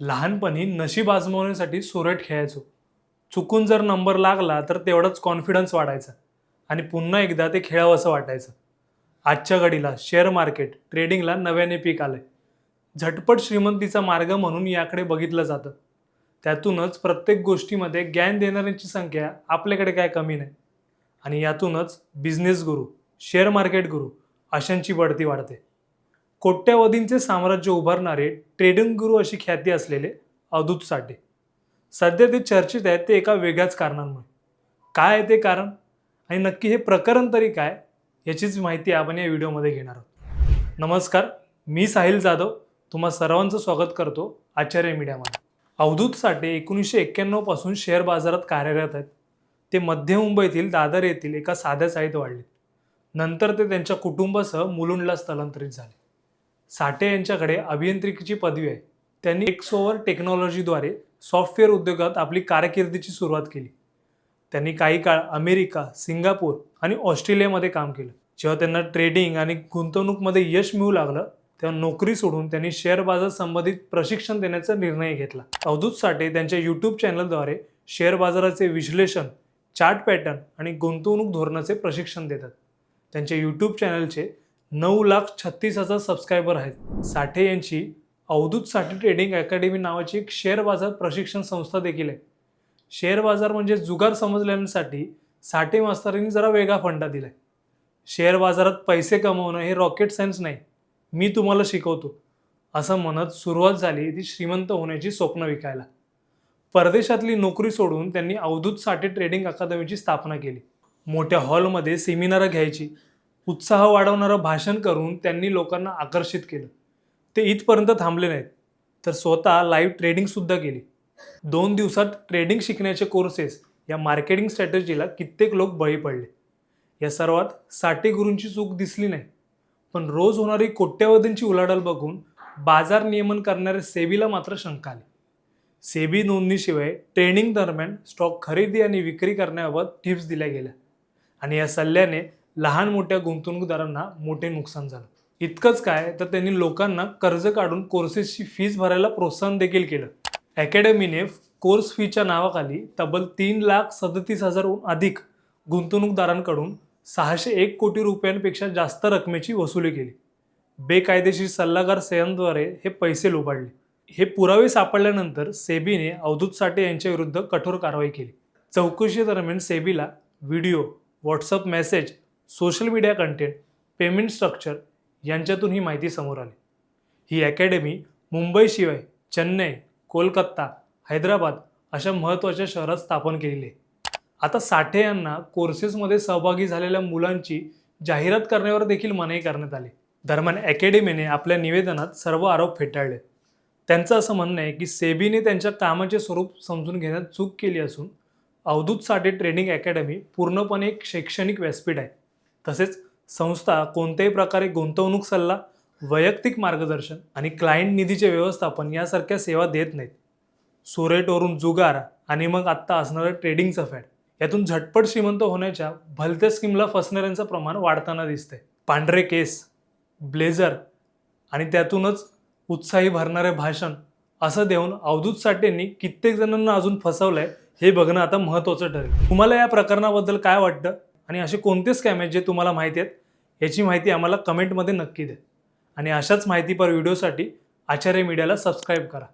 लहानपणी नशीब आजमावण्यासाठी सुरट खेळायचो. चुकून जर नंबर लागला तर तेवढाच कॉन्फिडन्स वाढायचा आणि पुन्हा एकदा ते खेळावंसं वाटायचं. आजच्या घडीला शेअर मार्केट ट्रेडिंगला नव्याने पीक आलंय. झटपट श्रीमंतीचा मार्ग म्हणून याकडे बघितलं जातं. त्यातूनच प्रत्येक गोष्टीमध्ये ज्ञान देणाऱ्यांची संख्या आपल्याकडे काय कमी नाही. आणि यातूनच बिझनेस गुरु शेअर मार्केट गुरु अशांची बढती वाढते. कोट्यावधींचे साम्राज्य उभारणारे ट्रेडिंग गुरु अशी ख्याती असलेले अवधूत साठे. सध्या ते चर्चेत आहेत ते एका वेगळ्याच कारणांमुळे. काय आहे ते कारण? आणि नक्की हे प्रकरण तरी काय? याचीच माहिती आपण या व्हिडिओमध्ये घेणार आहोत. नमस्कार मी साहिल जाधव. तुम्हा सर्वांचं स्वागत करतो आचार्य मीडियामध्ये. अवधूत साठे एकोणीसशे एक्क्याण्णवपासून शेअर बाजारात कार्यरत आहेत. ते मध्य मुंबईतील दादर येथील एका साध्या चाळीत वाढले. नंतर ते त्यांच्या कुटुंबासह मुलुंडला स्थलांतरित झाले. साठे यांच्याकडे अभियांत्रिकीची पदवी आहे. त्यांनी एक्सोवर टेक्नॉलॉजीद्वारे सॉफ्टवेअर उद्योगात आपली कारकिर्दीची सुरुवात केली. त्यांनी काही काळ अमेरिका सिंगापूर आणि ऑस्ट्रेलियामध्ये काम केलं. जेव्हा त्यांना ट्रेडिंग आणि गुंतवणूकमध्ये यश मिळू लागलं तेव्हा नोकरी सोडून त्यांनी शेअर बाजार संबंधित प्रशिक्षण देण्याचा निर्णय घेतला. अवधूत साठे त्यांच्या यूट्यूब चॅनलद्वारे शेअर बाजाराचे विश्लेषण चार्ट पॅटर्न आणि गुंतवणूक धोरणाचे प्रशिक्षण देतात. त्यांच्या यूट्यूब चॅनलचे नऊ लाख छत्तीस हजार सबस्क्रायबर आहेत. साठे यांची अवधूत साठे ट्रेडिंग अकॅडमी नावाची एक शेअर बाजार प्रशिक्षण संस्था देखील आहे. शेअर बाजार म्हणजे जुगार समजल्यासाठी साठे मास्तरांनी जरा वेगळा फंडा दिला आहे शेअर बाजारात पैसे कमवणं हे रॉकेट सायन्स नाही. मी तुम्हाला शिकवतो. असं म्हणत सुरुवात झाली ती श्रीमंत होण्याची स्वप्न विकायला. परदेशातली नोकरी सोडून त्यांनी अवधूत साठे ट्रेडिंग अकादमीची स्थापना केली. मोठ्या हॉलमध्ये सेमिनारं घ्यायची. उत्साह वाढवणारं भाषण करून त्यांनी लोकांना आकर्षित केलं. ते इथपर्यंत थांबले नाहीत. तर स्वतः लाईव्ह ट्रेडिंगसुद्धा केली. दोन दिवसात ट्रेडिंग शिकण्याचे कोर्सेस या मार्केटिंग स्ट्रॅटेजीला कित्येक लोक बळी पडले. या सर्वात साठे गुरूंची चूक दिसली नाही. पण रोज होणारी कोट्यवधींची उलाढाल बघून बाजार नियमन करणाऱ्या सेबीला मात्र शंका आली. सेबी नोंदणीशिवाय ट्रेडिंग दरम्यान स्टॉक खरेदी आणि विक्री करण्याबाबत टिप्स दिल्या गेल्या. आणि या सल्ल्याने लहान मोठ्या गुंतवणूकदारांना मोठे नुकसान झालं. इतकंच काय तर त्यांनी लोकांना कर्ज काढून कोर्सेसची फीज भरायला प्रोत्साहन देखील केलं. अकॅडमीने कोर्स फीच्या नावाखाली तब्बल तीन लाख सदतीस हजारहून अधिक गुंतवणूकदारांकडून सहाशे एक कोटी रुपयांपेक्षा जास्त रकमेची वसुली केली. बेकायदेशीर सल्लागार सेयांद्वारे हे पैसे लुबाडले. हे पुरावे सापडल्यानंतर सेबीने अवधूत साठे यांच्या विरुद्ध कठोर कारवाई केली. चौकशी दरम्यान सेबीला video WhatsApp message social media content payment structure यांच्यातून ही माहिती समोर आली. ही अकॅडमी मुंबईशिवाय चेन्नई कोलकाता हैदराबाद अशा महत्त्वाच्या शहरात स्थापन केलेली आहे. आता साठे यांना कोर्सेसमध्ये सहभागी झालेल्या मुलांची जाहिरात करण्यावर देखील मनाई करण्यात आली. दरम्यान अकॅडमीने आपल्या निवेदनात सर्व आरोप फेटाळले. त्यांचं असं म्हणणं आहे की सेबीने त्यांच्या कामाचे स्वरूप समजून घेण्यात चूक केली असून अवधूत साठे ट्रेनिंग अकॅडमी पूर्णपणे एक शैक्षणिक व्यासपीठ आहे. तसेच संस्था कोणत्याही प्रकारे गुंतवणूक सल्ला वैयक्तिक मार्गदर्शन आणि क्लायंट निधीचे व्यवस्थापन यासारख्या सेवा देत नाहीत. सुरेटवरून जुगार आणि मग आत्ता असणारं ट्रेडिंगचं फॅड यातून झटपट श्रीमंत होण्याच्या भलत्या स्कीमला फसणाऱ्यांचं प्रमाण वाढताना दिसते पांढरे केस ब्लेझर आणि त्यातूनच उत्साही भरणारे भाषण असं देऊन अवधूत साठेंनी कित्येक जणांना अजून फसवलंय हे बघणं आता महत्त्वाचं ठरेल. तुम्हाला या प्रकरणाबद्दल काय वाटतं? आणि असे कोणते स्कॅम आहेत जे तुम्हाला माहिती आहेत याची माहिती आम्हाला कमेंटमध्ये नक्की द्या. आणि अशाच माहितीपर व्हिडिओसाठी आचार्य मीडियाला सबस्क्राईब करा.